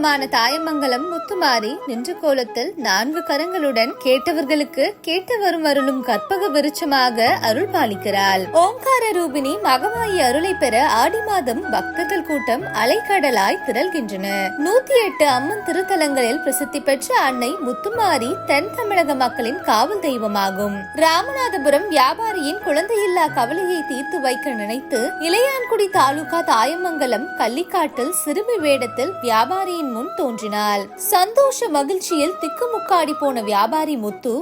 தெய்வமான தாயமங்கலம் முத்துமாரி நின்ற கோலத்தில் நான்கு கரங்களுடன் கேட்டவர்களுக்கு கேட்டு வரும் அருளும் கற்பக விருட்சமாக அருள் பாலிக்கிறாள். ஓம்கார ரூபினி மகமாயி அருளை பெற ஆடி மாதம் பக்தர்கள் கூட்டம் அலைக்கடலாய் திரள்கின்றன. நூத்தி எட்டு அம்மன் திருத்தலங்களில் பிரசித்தி பெற்ற அன்னை முத்துமாரி தென் தமிழக மக்களின் காவல் தெய்வமாகும். ராமநாதபுரம் வியாபாரியின் குழந்தையில்லா கவலையை தீர்த்து வைக்க நினைத்து இளையான்குடி தாலுகா தாயமங்கலம் கள்ளிக்காட்டில் சிறுமி வேடத்தில் வியாபாரியின் முன் தோன்றினாள். சந்தோஷ மகிழ்ச்சியில் திக்குமுக்காடி போன வியாபாரி முத்து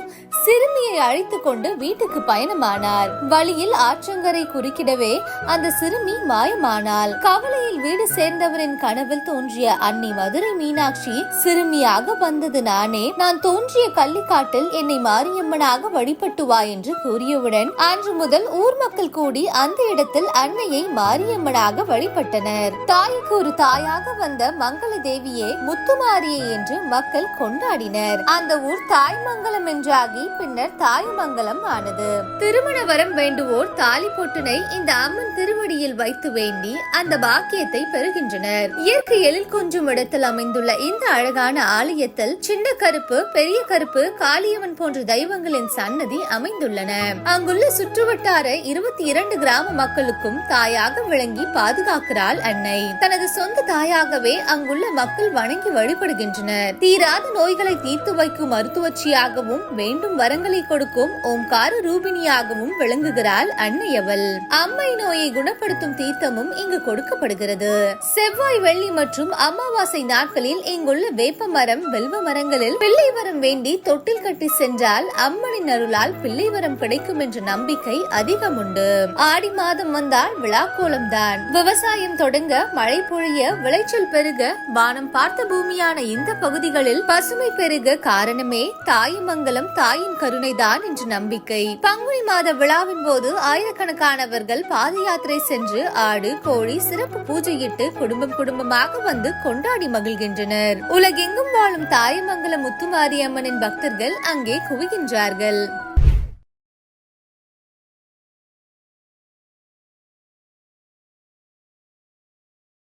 சிறுமியை அழைத்துக் கொண்டு வீட்டுக்கு பயணமானார். வழியில் ஆற்றங்கரை குறுக்கிடவே அந்த சிறுமி மாயமானாள். கவலையில் வீடு சேர்ந்தவரின் கனவில் தோன்றிய அன்னை மதுரை மீனாட்சி சிறுமியாக வந்தது நானே. நான் தோன்றிய கள்ளிக்காட்டில் என்னை மாரியம்மனாக வழிபட்டு வா என்று கூறியவுடன் அன்று முதல் ஊர் மக்கள் கூடி அந்த இடத்தில் அன்னையை மாரியம்மனாக வழிபட்டனர். தாய்க்கு ஒரு தாயாக வந்த மங்கள தேவியே முத்துமாரியை என்று மக்கள் கொண்டாடினர். அந்த ஊர் தாய்மங்கலம் என்றாகி பின்னர் தாயுமங்கலம் ஆனது. திருமண வரம் வேண்டுவோர் தாலி பொட்டினை இந்த அம்மன் திருவடியில் வைத்து வேண்டி அந்த பாக்கியத்தை பெறுகின்றனர். இயற்கை எழில் கொஞ்சம் இடத்தில் அமைந்துள்ள இந்த அழகான ஆலயத்தில் சின்ன கருப்பு பெரிய கருப்பு காளியம்மன் போன்ற தெய்வங்களின் சன்னதி அமைந்துள்ளன. அங்குள்ள சுற்றுவட்டார இருபத்தி இரண்டு கிராம மக்களுக்கும் தாயாக விளங்கி பாதுகாக்கிறாள் அன்னை. தனது சொந்த தாயாகவே அங்குள்ள மக்கள் வணங்கி வழிபடுகின்றனர். தீராத நோய்களை தீர்த்து வைக்கும் மருத்துவச்சியாகவும் வேண்டும் வரங்களை கொடுக்கும் ஓம்கார ரூபிணியாகவும் விளங்குகிறாள் அன்னையவள். அம்மை நோயை குணப்படுத்தும் தீர்த்தமும் இங்கு கொடுக்கப்படுகிறது. செவ்வாய் வெள்ளி மற்றும் அமாவாசை நாட்களில் இங்குள்ள வேப்ப மரம் வெல்வ மரங்களில் பிள்ளை வரம் வேண்டி தொட்டில் கட்டி சென்றால் அம்மனின் அருளால் பிள்ளை வரம் கிடைக்கும் என்ற நம்பிக்கை அதிகம் உண்டு ஆடி மாதம் வந்தால் விழாக்கோலம் தான் விவசாயம் தொடங்க மழை பொழிய விளைச்சல் பெருக வானம் பார்த்த பூமியான இந்த பகுதிகளில் பசுமை பெருக காரணமே தாயுமங்கலம் தாயின் கருணைதான் என்று நம்பிக்கை. பங்குனி மாத விழாவின் போது ஆயிரக்கணக்கானவர்கள் பாத யாத்திரை சென்று ஆடு கோழி சிறப்பு பூஜையிட்டு குடும்பம் குடும்பமாக வந்து கொண்டாடி மகிழ்கின்றனர். உலகெங்கும் வாழும் தாயமங்கலம் முத்துமாரியம்மனின் பக்தர்கள் அங்கே குவிகின்றார்கள்.